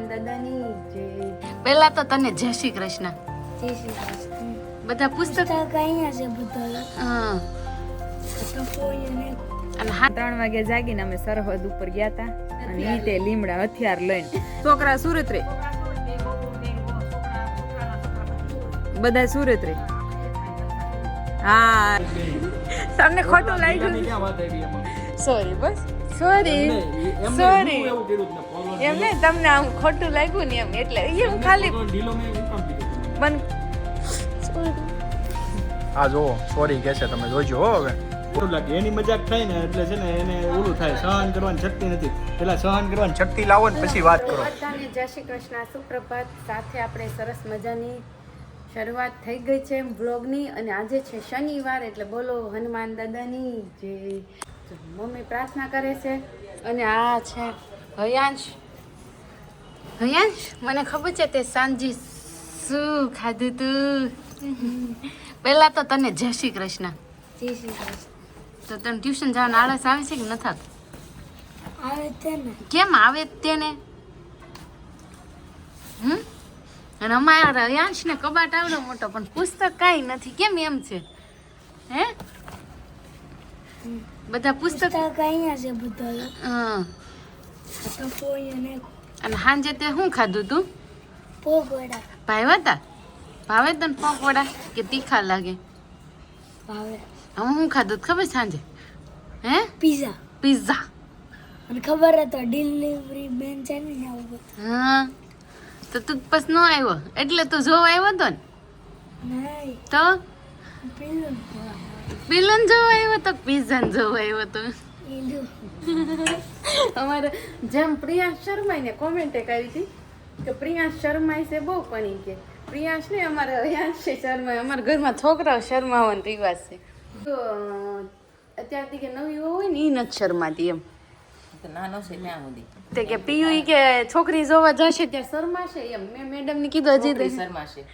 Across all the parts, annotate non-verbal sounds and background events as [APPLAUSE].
હનુમાન દાદાની જય પહેલા તો તને જય શ્રી કૃષ્ણ. જય શ્રી કૃષ્ણ. બધા પુસ્તક અહીંયા છે બધા અને હા ત્રણ વાગે જાગીને અમે સરહદ ઉપર ગયા હતા અને ઈ તે લીમડા હથિયાર લઈને. છોકરા સુરત રે. બધા સુરત રે. હા. તમને ખોટું લાગ્યું. સોરી બસ. સોરી સોરી એમ ને તમને આમ ખોટું લાગ્યું ને એમ એટલે એમ ખાલી પણ આ જો સોરી કે છે તમે જોજો હો હવે. ખોટું લાગે. એની મજાક થાય ને એટલે છે ને એને ઓલું થાય સહન કરવાની શક્તિ નથી. પેલા સહન કરવાની શક્તિ લાવો ને પછી વાત કરો. બધાને જય શ્રી કૃષ્ણ સુપ્રભાત. સાથે આપણે સરસ મજાની શરૂઆત થઈ ગઈ છે બ્લોગની અને આજે છે શનિવાર એટલે બોલો હનુમાન દાદાની જે મમ્મી પ્રાર્થના કરે છે. અને આ છે હયાંશ. હયાંશ મને ખબર છે તે સાંજી શું ખાધું તું? પહેલાં તો તને જય શ્રી કૃષ્ણ. જય શ્રી કૃષ્ણ. તો તને ટ્યુશન જવાનું આળસ આવે છે કે ન થાત? આવે છે કેમ આવે તેને? હમ? અને અમારા યાંશ ને કબાટ આવડો મોટો પણ પુસ્તક કાંઈ નથી. કેમ એમ છે? હે? બધા પુસ્તક પુસ્તક અહીંયા છે બધા. હં. તો અને સાંજે તે શું ખાધું તું? પોગોડા ભાવ્યા હતા ભાવે તને પકોડા કે તીખા લાગે? ભાવે. હું શું ખાધું તું ખબર સાંજે? હે? પીઝા પીઝા અને ખબર હતો ડિલિવરી બેન છે ને હા. તો તું બસ ન આવ્યો. એટલે તું જોવા આવ્યો હતો ને? તો? પીલન જોવા આવ્યો તો? પીઝા જોવા આવ્યો તો? અમારે જેમ પ્રિયાંશ શર્મા ને કોમેન્ટ આવી હતી કે પ્રિયાંશ શર્મા છે બહુ પણી કે. પ્રિયાંશ ને અમારે અયાંશ શર્મા અમારા ઘરમાં છોકરાઓ શર્માવાનો રિવાજ છે. તો અત્યારથી કે નવી હોય ને એ નથી શર્માતી એમ. નાનો છે ત્યાં સુધી. તે કે પીયુ કે છોકરી જોવા જશે ત્યાં શર્માશે એમ. મેં મેડમ ને કીધું હજી તો- શર્માશે.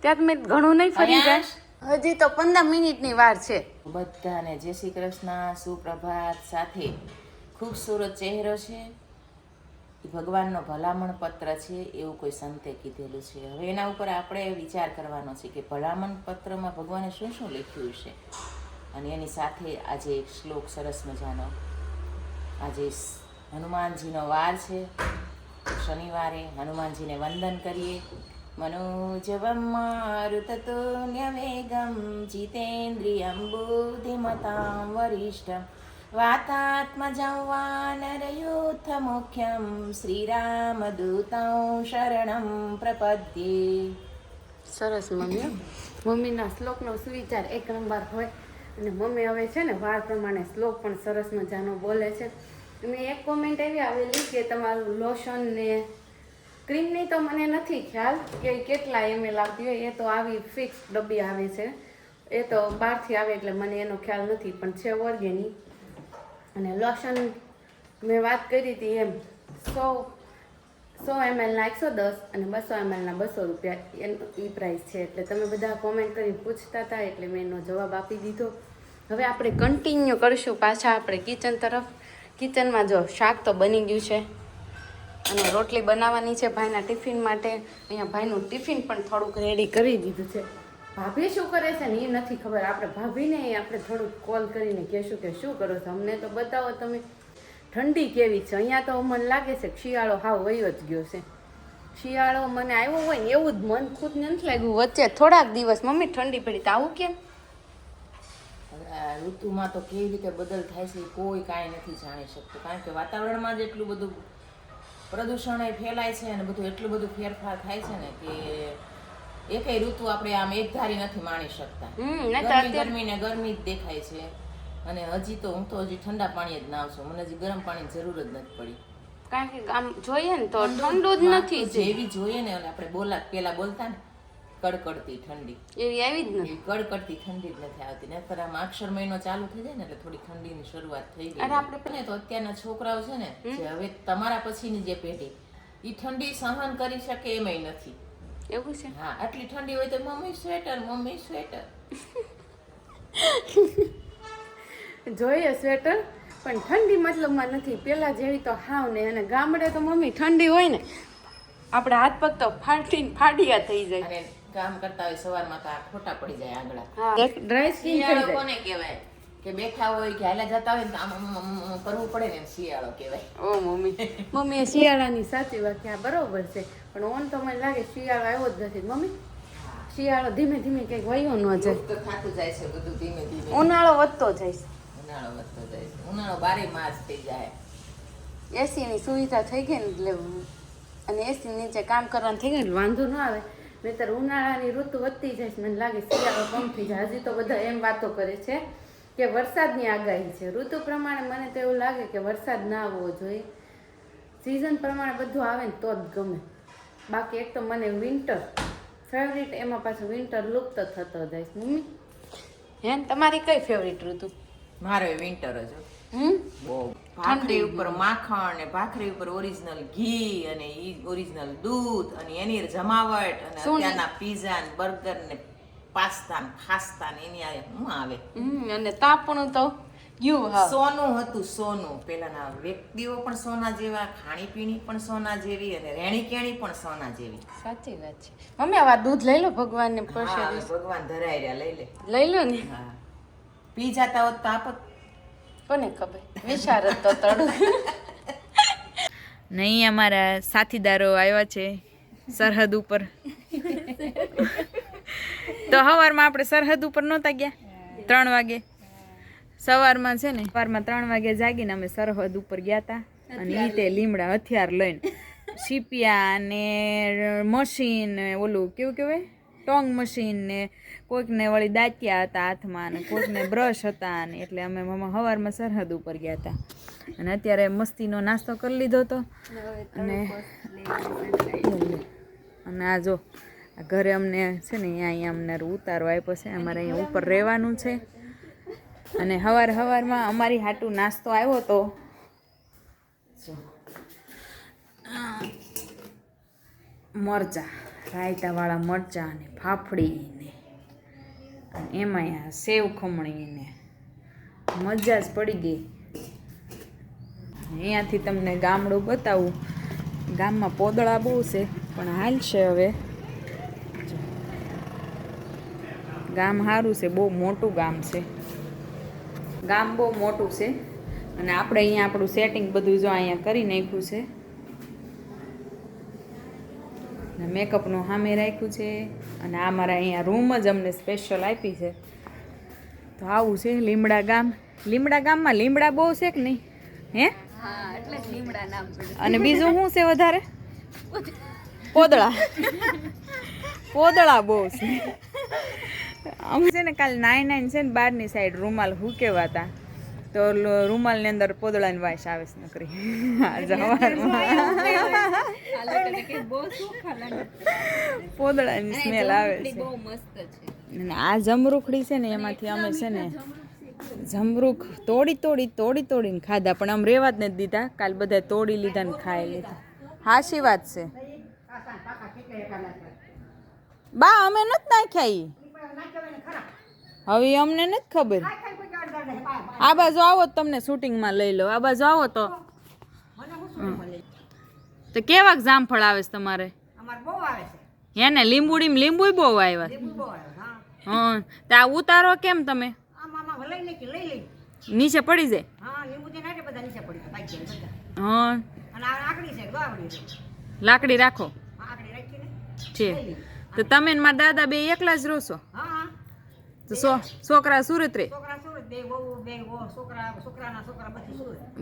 ત્યાં મેં ઘણું નહીં ફરી? જાય હજી તો પંદર મિનિટની વાર છે. બધાને જય શ્રી કૃષ્ણ, સુપ્રભાત સાથે ખૂબસૂરત ચહેરો છે. ભગવાનનો ભલામણ પત્ર છે, એવું કોઈ સંતે કીધેલું છે. હવે એના ઉપર આપણે વિચાર કરવાનો છે કે ભલામણ પત્રમાં ભગવાને શું શું લખ્યું છે? અને એની સાથે આજે એક શ્લોક સરસ મજાનો. આજે હનુમાનજીનો વાર છે. શનિવારે હનુમાનજીને વંદન કરીએ. મનોજવમ મારુતતુલ્યવેગમ જીતેન્દ્રિયમ બુદ્ધિમતાં વરિષ્ઠમ વાતાત્મજં વાનરયુથ્થ મુખ્યમ શ્રીરામદૂतं શરણં પ્રપદ્યે સરસ, મમ્મી. મમ્મીના શ્લોકનો સુવિચાર એક નંબર હોય. અને મમ્મી હવે છે ને, વાર પ્રમાણે શ્લોક પણ સરસ મજાનો બોલે છે. મેં એક કોમેન્ટ એવી આવેલી કે તમારું લોશન ને ક્રીમની તો મને નથી ખ્યાલ કે કેટલા એમએલ આવતી હોય, એ તો આવી ફિક્સ ડબ્બી આવે છે. એ તો બહારથી આવે એટલે મને એનો ખ્યાલ નથી, પણ છે ઓર્ગેનિક. અને લોશન મેં વાત કરી હતી એમ, સો સો એમએલના એકસો દસ અને બસો એમએલના બસો રૂપિયા, એનો એ પ્રાઇસ છે. એટલે તમે બધા કોમેન્ટ કરી પૂછતા હતા, એટલે મેં એનો જવાબ આપી દીધો. હવે આપણે કન્ટિન્યુ કરીશું પાછા આપણે કિચન તરફ. કિચનમાં જો શાક તો બની ગયું છે. અને રોટલી બનાવવાની છે ભાઈના ટિફિન માટે. અહીંયા ભાઈનું ટિફિન પણ થોડુંક રેડી કરી દીધું છે. ભાભી શું કરે છે ને એ નથી ખબર. આપણે ભાભીને આપણે થોડુંક કોલ કરીને કહેશું કે શું કરો છો? અમને તો બતાવો તમે. ઠંડી કેવી છે? અહીંયા તો મને લાગે છે શિયાળો હાવ વયો જ ગયો છે. શિયાળો મને આવ્યો હોય ને એવું જ મન ખુદ નથી લાગ્યું. વચ્ચે થોડાક દિવસ મમ્મી ઠંડી પડી. તો આવું કેમ? ઋતુમાં તો કેવી રીતે બદલ થાય છે કોઈ કાંઈ નથી જાણી શકતું. કારણ કે વાતાવરણમાં જ એટલું બધું પ્રદૂષણ એ ફેલાય છે અને બધું એટલું બધું ફેરફાર થાય છે ને કે એકેય ઋતુ આપણે આમ એકધારી નથી માણી શકતા. ગરમી ને ગરમી જ દેખાય છે. અને હજી તો હું તો હજી ઠંડા પાણી જ નાવ છું મને હજી ગરમ પાણીની જરૂર જ નથી પડી. કારણ કે આમ જોઈએ ને તો ઠંડુ જ નથી જેવી જોઈએ ને આપણે બોલા પેલા બોલતા ને. કડકડતી ઠંડી. એવી આવી જ નથી કડકડતી ઠંડી જ નથી આવતી. નહીંતર આમ અક્ષર મહિનો ચાલુ થઈ જાય ને એટલે થોડી ઠંડીની શરૂઆત થઈ ગઈ. આપણે તો અત્યારના છોકરાઓ છે ને જે હવે તમારા પછીની જે પેઢી એ ઠંડી સહન કરી શકે એમાંય નથી. એવું છે? હા આટલી ઠંડી હોય તો મમ્મી સ્વેટર મમ્મી સ્વેટર. જોઈએ સ્વેટર પણ ઠંડી મતલબમાં નથી. પેલા જેવી તો હાવ ને અને ગામડે તો મમ્મી ઠંડી હોય ને આપણે હાથ પગ તો ફાટી ફાડિયા થઈ જાય. કામ કરતા હોય સવારમાં તો આ ખોટા પડી જાય આગળ. ડ્રાય સ્કિન થઈ કોને કહેવાય? કે બેઠા હોય કે હાલ્યા જતા હોય ને તો આમ કરવું પડે ને શિયાળો કહેવાય. ઓ મમ્મી. મમ્મી એ શિયાળાની સાચી વાત છે આ બરોબર છે. પણ ઓન તો મને લાગે શિયાળો આવ્યો જ નથી. મમ્મી શિયાળો ધીમે ધીમે કંઈક વયો ન જાય. તો થાતું જાય છે બધું ધીમે ધીમે. ઉનાળો વધતો જાય છે. ઉનાળો વધતો જાય છે. ઉનાળો બારે માસ થઈ જાય. એસીની સુવિધા થઈ ગઈ ને એટલે અને એસી નીચે કામ કરવાનું થઈ ગયું એટલે વાંધો ન આવે. નહીતર ઉનાળાની ઋતુ વધતી જાય છે. મને લાગે શિયાળો કમ થઈ જાય હજી તો બધા એમ વાતો કરે છે કે વરસાદની આગાહી છે. ઋતુ પ્રમાણે મને તો એવું લાગે કે વરસાદ ના આવવો જોઈએ. સિઝન પ્રમાણે બધું આવે ને તો જ ગમે. બાકી એક તો મને વિન્ટર ફેવરિટ એમાં પાછું વિન્ટર લુપ્ત થતો જાય છે. મમ્મી? હે તમારી કઈ ફેવરિટ ઋતુ? મારો વિન્ટર જ હમ? બહુ ભાખરી ઉપર માખણ ને ભાખરી ઉપર ઓરિજિનલ ઘી અને ઈ ઓરિજિનલ દૂધ અને એની જમાવટ અને શું અત્યારના પીઝા ને બર્ગર ને પાસ્તા ને ખાસ્તા ને એની આ હું આવે? અને તાપણું તો સોનું હતું સોનું. પેલાના વ્યક્તિઓ પણ સોના જેવા ખાણીપીણી પણ સોના જેવી અને રહેણી કેણી પણ સોના જેવી. સાચી વાત છે. મમ્મી આવા દૂધ લઈ લો ભગવાન ને ભગવાન ધરાઈ રહ્યા લઈ લે. લઈ લો ને. હા. પી જાતા હોત તો આપત કોને ખબર? વિશારદ તો તડું નહીં, અમારા સાથીદારો આવ્યા છે સરહદ ઉપર. તો સવારમાં આપણે સરહદ ઉપર નહોતા ગયા? ત્રણ વાગે. સવારમાં છે ને, સવારમાં ત્રણ વાગે જાગીને અમે સરહદ ઉપર ગયા હતા અને એ તે લીમડા હથિયાર લઈને સીપિયા ને મશીન ઓલું કેવું કહેવાય? ટોંગ મશીન ને કોઈકને વળી દાંતિયા હતા હાથમાં ને કોઈકને બ્રશ હતા ને એટલે અમે મમ્મા સવારમાં સરહદ ઉપર ગયા હતા. અને અત્યારે મસ્તીનો નાસ્તો કરી લીધો હતો. અને અને આ જો ઘરે અમને છે ને અહીંયા અમને ઉતારો આપ્યો છે. અમારે અહીંયા ઉપર રહેવાનું છે. અને હવાર હવારમાં અમારી હાટું નાસ્તો આવ્યો તો મરચાં. રાયતાવાળા મરચાં ને ફાફડી એમાં આ સેવ ખમણીને. મજા જ પડી ગઈ. અહીંયાથી તમને ગામડું બતાવું. ગામમાં પોદળા બહુ છે, પણ હાલ છે હવે. ગામ સારું છે, બહુ મોટું ગામ છે. ગામ બહુ મોટું છે. અને આપણે અહીંયા આપણું સેટિંગ બધું જો અહીંયા કરી નાખ્યું છે અને મેકઅપનું સામે રાખ્યું છે અને આ મારા અહીંયા રૂમ જ અમને સ્પેશિયલ આપી છે. તો આવું છે લીમડા ગામ. લીમડા ગામમાં લીમડા બહુ છે કે નહીં? હે? અને બીજું શું છે વધારે? પોદળા. પોદળા બહુ છે. આમ છે ને કાલે નાઈ નાઇન છે ને બહારની સાઈડ રૂમાલ હુકેવા હતા તો રૂમાલ રૂમાલની અંદર પોદળાની વાસ આવે છે નકરી. પોદળા ની પોદળાની સ્મેલ આવે છે. [LAUGHS] આ જમરૂખડી છે ને એમાંથી અમે છે ને જમરૂખ તોડી તોડી તોડી તોડીને ખાધા પણ આમ રેવા જ નથી દીધા. કાલ બધા તોડી લીધા ને ખાઈ લીધા. હાશી વાત છે. બા અમે નથી નાખ્યા ઈ. હવે અમને નથી ખબર. આ બાજુ આવો તો તમને શૂટિંગમાં લઈ લો. આ બાજુ આવો તો. તો કેવાક જામફળ આવે છે તમારે? હે ને લીંબુડી લીંબુ બહુ આવ્યા. હા. તો આ ઉતારો કેમ તમે? નીચે પડી જાય? હા. લાકડી રાખો. છે તો તમે મારા દાદા બે એકલા જ રહો છો? તો સો છોકરા સુરત રે?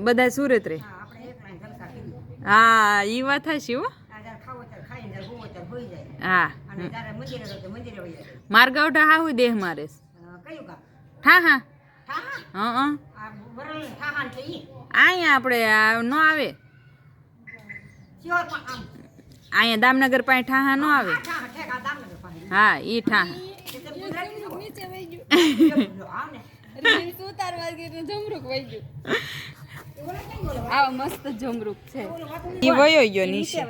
બધા સુરત રે. હા ઈ વાત હશે હો. હા. મારગાવઠા હાહુ દેહ મારે. હા હા. હા હા અહીંયા આપણે ન આવે. અહીંયા દામનગર પાસે ઠાહા ન આવે. હા ઈ ઠાહા. આવા મસ્ત જમરૂક છે. એ વયો ગયો નીચે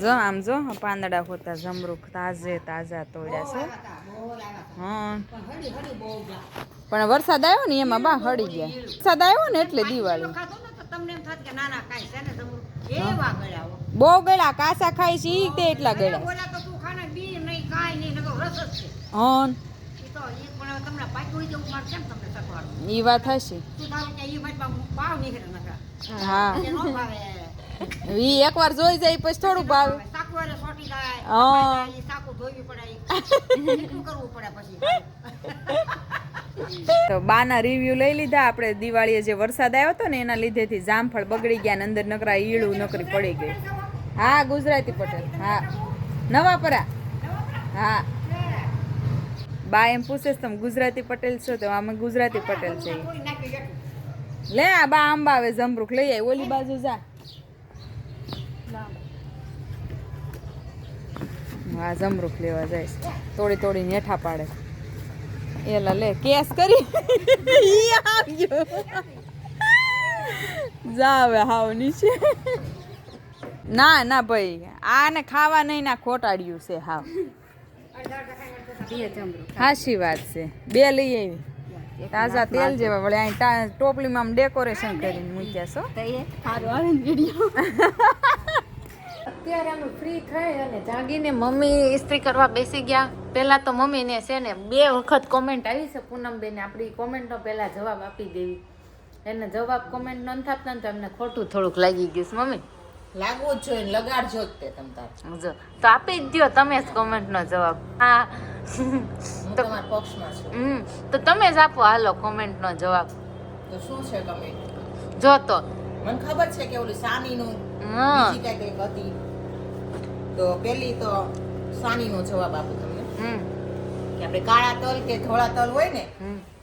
જો આમ જો પાંદડા હોતા જમરૂખ તાજે તાજા તોડ્યા છે. હા. પણ વરસાદ આવ્યો ને એમાં બા હળી ગયા. વરસાદ આવ્યો ને એટલે દિવાળી. બહુ ગળા કાસા ખાય છે તે એટલા ગળા હન ઈ વાત હશે. હા ઈ એકવાર જોઈ જાય પછી થોડું ભાવે. હા. તો બાના રિવ્યુ લઈ લીધા. આપણે દિવાળીએ જે વરસાદ આવ્યો હતો ને એના લીધેથી જામફળ બગડી ગયા ને અંદર નકરા ઈળું નકરી પડી ગઈ. હા ગુજરાતી પટેલ. હા. નવાપરા. હા. બા એમ પૂછે તમે ગુજરાતી પટેલ છો? તો અમે ગુજરાતી પટેલ છે. લે આ બા આંબા આવે જમરૂખ લઈ આવી ઓલી બાજુ જા. હા જમરૂખ લેવા જાય તોડી તોડી નેઠા પાડે. એલા લે, કેસ કરી. ઈ આવ્યો હાવ નીચે. ના ના ભાઈ, આને ખાવા નહીં ના ખોટાડ્યું છે હાવ. હાશી વાત છે. બે લઈ આવી. તાજા તેલ જેવા વળે. અહીં ટોપલીમાં આમ ડેકોરેશન કરીને મૂક્યા છો. અત્યારે અમે ફ્રી થઈ અને જાગીને મમ્મી ઇસ્ત્રી કરવા બેસી ગયા. પહેલા તો મમ્મીને છે ને બે વખત કોમેન્ટ આવી છે પૂનમબેન. આપણી કોમેન્ટનો પહેલાં જવાબ આપી દેવી. એને જવાબ કોમેન્ટ ન થતા ને તો એમને ખોટું થોડુંક લાગી ગયું છે મમ્મી. લાગવું જ જોઈએ લગાડજો જ તે તમ તાર. જો તો આપી જ દો તમે જ કોમેન્ટનો જવાબ. હા. હું તમારા પક્ષમાં છું. હમ તો તમે જ આપો હાલો કોમેન્ટનો જવાબ. તો શું છે કમેન્ટ? જો તો. મને ખબર છે કે ઓલી સાનીનું બીજી કઈ કંઈક હતી. તો પેલી તો સાનીનો જવાબ આપું તમને. હમ. કે આપણે કાળા તલ કે ધોળા તલ હોય ને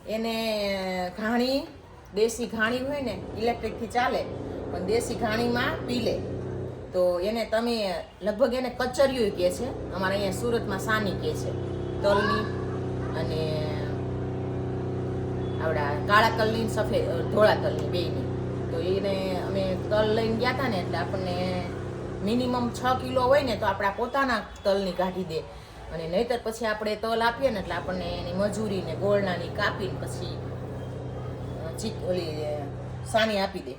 એને ઘાણી દેશી ઘાણી હોય ને ઇલેક્ટ્રિકથી ચાલે. પણ દેશી ઘાણીમાં પીલે. તો એને તમે લગભગ એને કચરિયું કહે છે. અમારે અહીંયા સુરતમાં સાની કહે છે. તલની અને આપણા કાળા તલની સફેદ ધોળા તલની બેની તો એને અમે તલ લઈને ગયા હતા ને એટલે આપણને મિનિમમ છ કિલો હોય ને તો આપણા પોતાના તલની કાઢી દે. અને નહીતર પછી આપણે તલ આપીએ ને એટલે આપણને એની મજૂરી ને ગોળનાની કાપીને પછી ચીક ઓલી સાની આપી દે.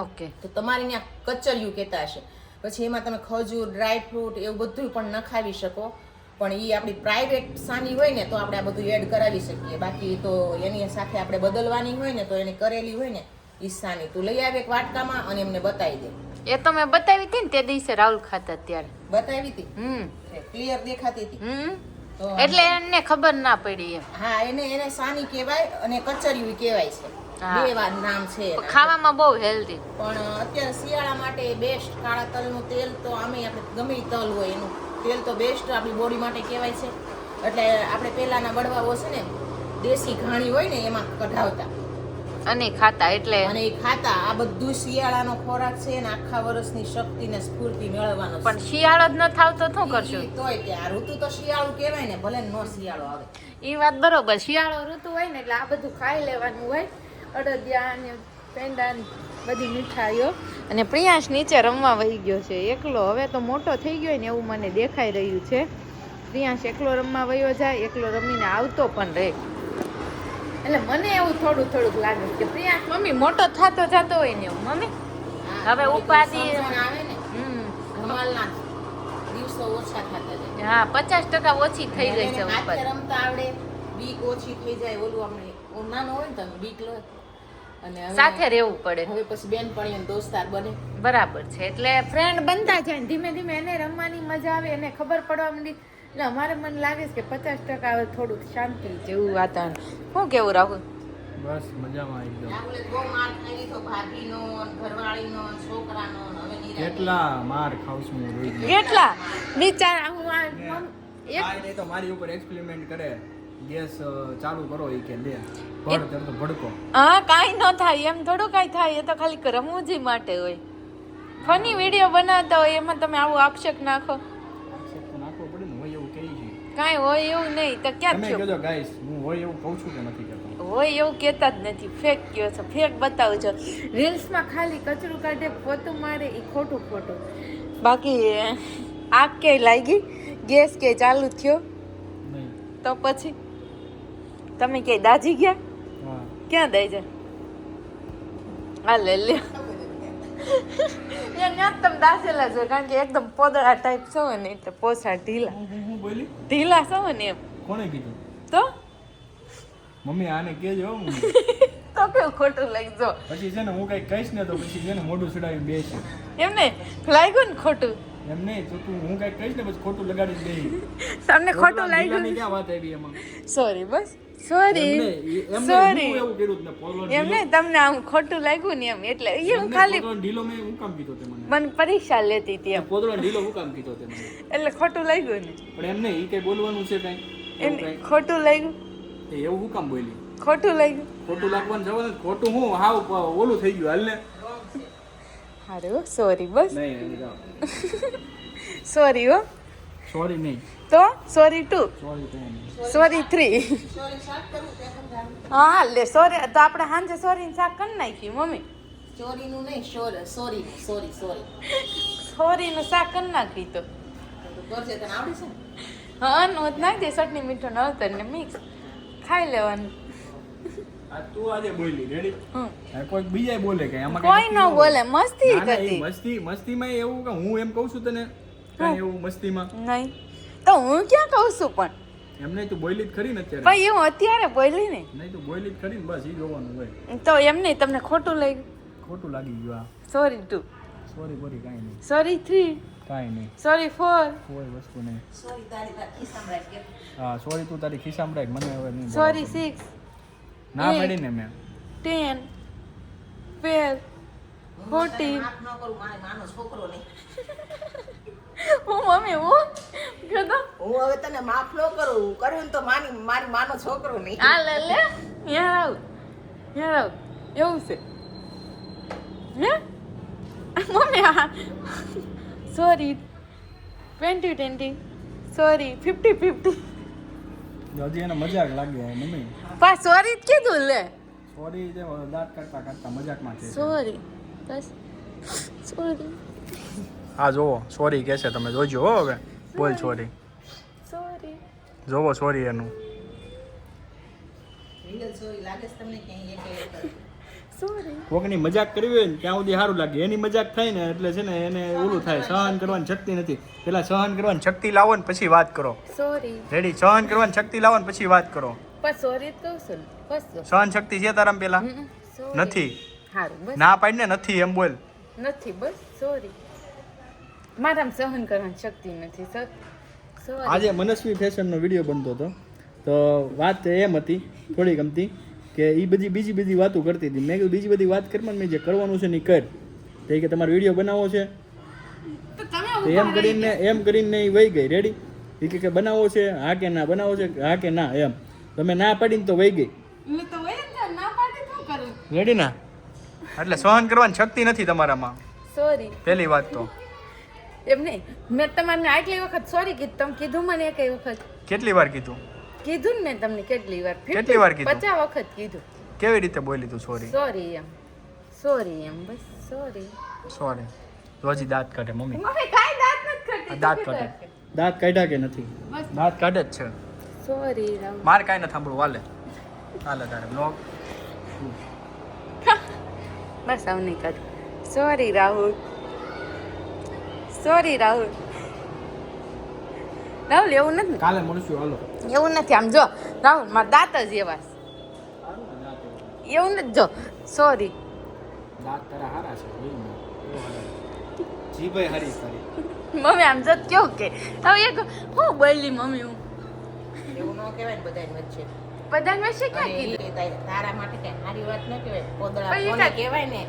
ઓકે. તો તમારે ત્યાં કચરિયું કહેતા હશે. પછી એમાં તમે ખજૂર ડ્રાય ફ્રૂટ એવું બધું પણ નખાવી શકો. પણ એ આપણી પ્રાઇવેટ સાની હોય ને તો આપણે આ બધું એડ કરાવી શકીએ. બાકી તો એની સાથે આપણે બદલવાની હોય ને તો એની કરેલી હોય ને એ સાની. તું લઈ આવે એક વાટકામાં અને એમને બતાવી દે. એ તો મેં બતાવી હતી ને તે દિવસે રાહુલ ખાતા ત્યારે. બતાવી હતી? હમ. ક્લિયર દેખાતી હતી. હમ. એટલે એને ખબર ના પડી એમ. હા એને એને સાની કહેવાય અને કચરિયું કહેવાય છે. બે વાર નામ છે ખાવામાં બહુ હેલ્ધી પણ અત્યારે શિયાળા માટે બેસ્ટ કાળા તલનું તેલ તો આમે આપણે ગમે તલ હોય એનું. તેલ તો બેસ્ટ આપણી બોડી માટે કહેવાય છે. એટલે આપણે પહેલાના વડવાઓ છે ને દેશી ઘાણી હોય ને એમાં કઢાવતા. અને ખાતા એટલે અને ખાતા. આ બધું શિયાળાનો ખોરાક છે ને આખા વર્ષની શક્તિ ને સ્ફૂર્તિ મેળવવાનો પણ શિયાળો જ ન થાવ તો શું કરશું? તોય કે આ ઋતુ તો શિયાળો કહેવાય ને ભલે નો શિયાળો આવે. એ વાત બરોબર. શિયાળો ઋતુ હોય ને એટલે આ બધું ખાઈ લેવાનું હોય. અડદિયા ને પેંડા બધી મીઠાઈઓ. અને પ્રિયાંશ નીચે રમવા વહી ગયો છે એકલો. હવે તો મોટો થઈ ગયો ને એવું મને દેખાઈ રહ્યું છે. પ્રિયાંશ એકલો રમવા વયો જાય એકલો રમીને આવતો પણ રહે. એટલે મને એવું થોડું થોડુંક લાગે કે પ્રિયાંશ મમ્મી મોટો થતો જતો હોય ને એવું મમ્મી? હવે ઉપાધિ- આવે ને. હમ. દિવસો ઓછા થતા જાય. હા પચાસ ટકા ઓછી થઈ ગઈ છે રમતા આવડે બીક ઓછી થઈ જાય ઓલું આપણે નાનો હોય ને તમે બીક લો. અને સાથે રહેવું પડે. હવે પછી બેનપણીઓ ને દોસ્તાર બને. બરાબર છે એટલે ફ્રેન્ડ બનતા જાય ને ધીમે ધીમે એને રમવાની મજા આવે એને ખબર પડવા માંડી. એટલે અમારે મને લાગે છે કે પચાસ ટકા હવે થોડુંક શાંતિ જેવું વાતાવરણ. શું કેવું રાહુલ? બસ મજામાં એકદમ. કેટલા માર ખાઉસ હું રોજ કેટલા? બિચારા હું આ એક તો મારી ઉપર એક્સપેરિમેન્ટ કરે. ગેસ ચાલુ કરો એ કે લે. તેમ ભડકો. હા કાંઈ ન થાય. એમ થોડું કાંઈ થાય. એ તો ખાલી રમૂજી માટે હોય. ફની વીડિયો બનાવતા હોય એમાં તમે આવું આક્ષેપ નાખો. આક્ષેપ તો નાખવો પડે ને હોય એવું કહે છે. કાંઈ હોય એવું નહીં. તો ક્યાં તમે થયું? કહેજો ગાઈસ હું હોય એવું કહું છું કે નથી કહેતો. હોય એવું કહેતા જ નથી. ફેક કયો છો? ફેક બતાવજો. રીલ્સમાં ખાલી કચરું કાઢે પોતું મારે એ ખોટું ખોટું બાકી આગ કે લાગી? ગેસ કે ચાલુ થયો? તો પછી? તમે ક્યાંય દાજી ગયા? હા. ક્યાં દઈ જાય હા લે લે તમે દાસેલા છો કારણ કે એકદમ પોદળા ટાઈપ છો ને એટલે પોસા ઢીલા. હું હું બોલી? ઢીલા છો ને એમ. કોણે કીધું? તો? મમ્મી આને મમ્મી. [LAUGHS] તો કેવું ખોટું લાગજો પછી છે ને હું કઈ કહીશ ને તો પછી છે ને મોઢું ચડાવી બેસે. એમ ને? લાગ્યું ને ખોટું? એમ નહીં તો તું હું કઈ કહીશ ને પછી ખોટું લગાડી દે તમને ખોટું લાગ્યું ક્યાં વાત આવી એમાં? સોરી બસ. સોરી સોરી એમ ને તમને આમ ખોટું લાગ્યું ને એમ એટલે એ હું ખાલી ઢીલો મેં હું કામ કીધો તે મને? મને પરીક્ષા લેતી હતી એમ. પોદળો ઢીલો હું કામ કીધો તે મને? એટલે ખોટું લાગ્યું ને. પણ એમ નહીં એ કઈ બોલવાનું છે કઈ? એમ ખોટું લાગ્યું. એવું હું કામ બોલી? ખોટું લાગ્યું. ખોટું લાગવાનું જવાનું ખોટું હું હાવ ઓલું થઈ ગયું હાલ ને. સારું સોરી બસ સોરી હો સોરી નહીં તો સોરી ટુ સોરી થ્રી હા લે સોરી તો આપણે સાંજે સોરી શાક કરી નાખી મમ્મી. ચોરીનું નહીં સોરી સોરી સોરી સોરી. સોરીનું શાક કરી નાખી તો. આવડે છે હા નોંધ નાખી દે ચટણી મીઠું નવતર ને મિક્સ ખાઈ લેવાનું. તું આજે બોલી રેડી કોઈ બીજા બોલે કે આમાં કોઈ ન બોલે મસ્તી કરતી મસ્તીમાં એવું કે હું એમ કહું છું તને કઈ એવું મસ્તીમાં. નહીં. તો હું ક્યાં કહું છું પણ? એમને તું બોલી જ ખરી ને અત્યારે. ભાઈ હું અત્યારે બોલી ને. નહીં તું બોલી જ ખરી ને બસ ઈ જોવાનું હોય. તો એમ નહીં તમને ખોટું લાગ્યું? ખોટું લાગી ગયું આ સોરી ટુ સોરી બોરી કાંઈ નહીં. સોરી થ્રી કાંઈ નહીં. સોરી ફોર કોઈ વસ્તુ નહીં. સોરી તારી ખિસ્સામાં રાખ હા સોરી તું તારી ખિસ્સામાં રાખ મને હવે નહીં સોરી. સિક્સ ના પડી ને મેં ટેન ટ્વેલ્વ ફોર્ટીન. માફ ન કરું મારે માનો છોકરો નહીં. હું મમ્મી હું? કીધું હું હવે તને માફ ન કરું કરું ને તો માની મારી માનો છોકરો નહીં. આ લે લે. યાર આવ યાર આવ એવું છે. હે મમ્મી આ sorry twenty twenty sorry fifty fifty હજી એને મજાક લાગે મમ્મી. પા સોરી જ કીધું લે. સોરી જે દાંત કાઢતા કાઢતા મજાકમાં છે. સોરી બસ. સોરી આ જોવો. સોરી કે છે તમે. જોજો હો હવે. બોલ સોરી સોરી જોવો સોરી એનું. સોરી લાગે છે તમને ક્યાંય એક એક સોરી કોકની મજાક કરવી હોય ને ત્યાં સુધી સારું લાગે. એની મજાક થાય ને એટલે છે ને એને ઓલું થાય સહન કરવાની શક્તિ નથી. પેલા સહન કરવાની શક્તિ લાવો ને પછી વાત કરો. સોરી. રેડી સહન કરવાની શક્તિ લાવો ને પછી વાત કરો. સોરી કહું છું સહન શક્તિ છે તારામ પેલા? નથી. ના પાડીને નથી એમ બોલ. નથી બસ. સોરી. મારામાં સહન કરવાની શક્તિ નથી સર. સોરી. આજે મનસ્વી ફેશનનો વીડિયો બનતો હતો. તો વાત એમ હતી થોડી ગમતી. કે એ બધી બીજી બધી વાતો કરતી હતી. મેં કીધું બીજી બધી વાત કરવામાં મેં જે કરવાનું છે ને એ કર. તો એ કે તમારો વીડિયો બનાવવો છે. તો એમ કરીને એમ કરીને એ વહી ગઈ. રેડી એ કે કે બનાવવો છે હા કે ના બનાવવો છે હા કે ના એમ. તમે ના પાડીને તો વહી ગઈ. મેં તો હોય જ ને, ના પાડી શું કરું રેડી ના? એટલે સહન કરવાની શક્તિ નથી તમારામાં. સોરી પહેલી વાત તો. એમ નહીં. મેં તમારને આટલી વખત સોરી કીધું. તમે કીધું મને એક વખત. કેટલી વાર કીધું? કીધું ને મેં તમને કેટલી વાર? કેટલી વાર કીધું? પચાસ વખત કીધું. કેવી રીતે બોલી તું સોરી સોરી એમ. સોરી એમ બસ સોરી સોરી રોજી દાંત કાઢે મમ્મી. મમ્મી કાઈ દાંત નથી કાઢતી દાંત કાઢે. દાંત કાઢ્યા કે નથી? દાંત કાઢે જ છે. સોરી રામ માર કાંઈ ન સાંભળવું હાલે. હાલે તારે બ્લોગ બસ આવું નહીં કર સોરી રાહુલ. સોરી રાહુલ. રાહુલ એવું નથી કાલે મળશું હાલો. એવું નથી. આમ જો રાહુલ મારા દાંત જ એવા એવું નથી. જો સોરી દાંત તારા હારા છે જી ભાઈ હારી તારી મમ્મી આમ જો કેવું કે હવે એક હું બોલી મમ્મી હું? એવું ન કહેવાય ને બધાની વચ્ચે. બધા વચ્ચે ક્યાં કીધું? તારા માટે કઈ સારી વાત ન કહેવાય. પોદળા કોને કહેવાય ને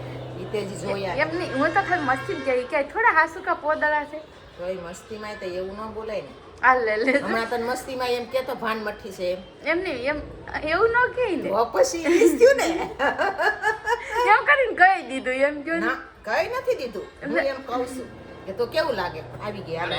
ઈ તે જ જોયા. એમ નહીં હું તો ખાલી મસ્તી જ કહી કે થોડા હાસુકા પોદળા છે. તો એ મસ્તીમાં તો એવું ન બોલાય ને. આ લે. લે હમણાં તને મસ્તીમાં એમ કેતો ભાન મઠી છે એમ. એમ નહીં એમ એવું ન કે ને પછી ઈ થયું ને. [LAUGHS] એમ કરીને કહી દીધું એમ કહ્યું ના. કઈ નથી દીધું. હું એમ કહું છું કે તો કેવું લાગે? આવી હાલો.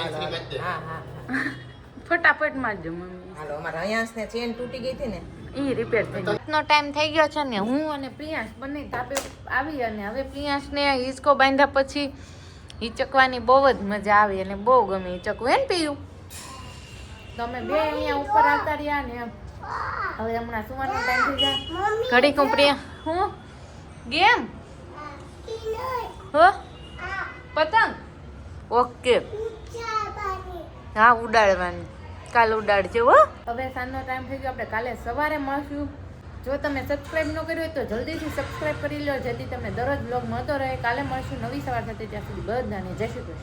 હા હા. [LAUGHS] ફટાફટ મારજો મમ્મી. હાલો અમારા અહીંયા ને ચેન તૂટી ગઈ હતી ને. ઈ રિપેર થઈ ગયો નો ટાઈમ થઈ ગયો છે ને હું અને પ્રિયાંશ બંને તાપે આવી અને હવે પ્રિયાંશને હિંચકો બાંધ્યા પછી હિચકવાની બહુ જ મજા આવી અને બહુ ગમે હિચકવું. હે ને પીયું? તમે બે અહીંયા ઉપર આવતા રહ્યા ને એમ. હવે હમણાં સુવાનો ટાઈમ થઈ જાય. ઘડી કું હું? ગેમ? હો? પતંગ? ઓકે. હા ઉડાડવાની. કાલ ઉડાડજો હો. હવે સાંજનો ટાઈમ થઈ ગયો આપણે કાલે સવારે મળશું. જો તમે સબસ્ક્રાઇબ ન કર્યું હોય તો જલ્દીથી સબસ્ક્રાઇબ કરી લો જેથી તમને દરરોજ બ્લોગ મળતો રહે. કાલે મળશું નવી સવાર સાથે ત્યાં સુધી બધાને જય શ્રી કૃષ્ણ.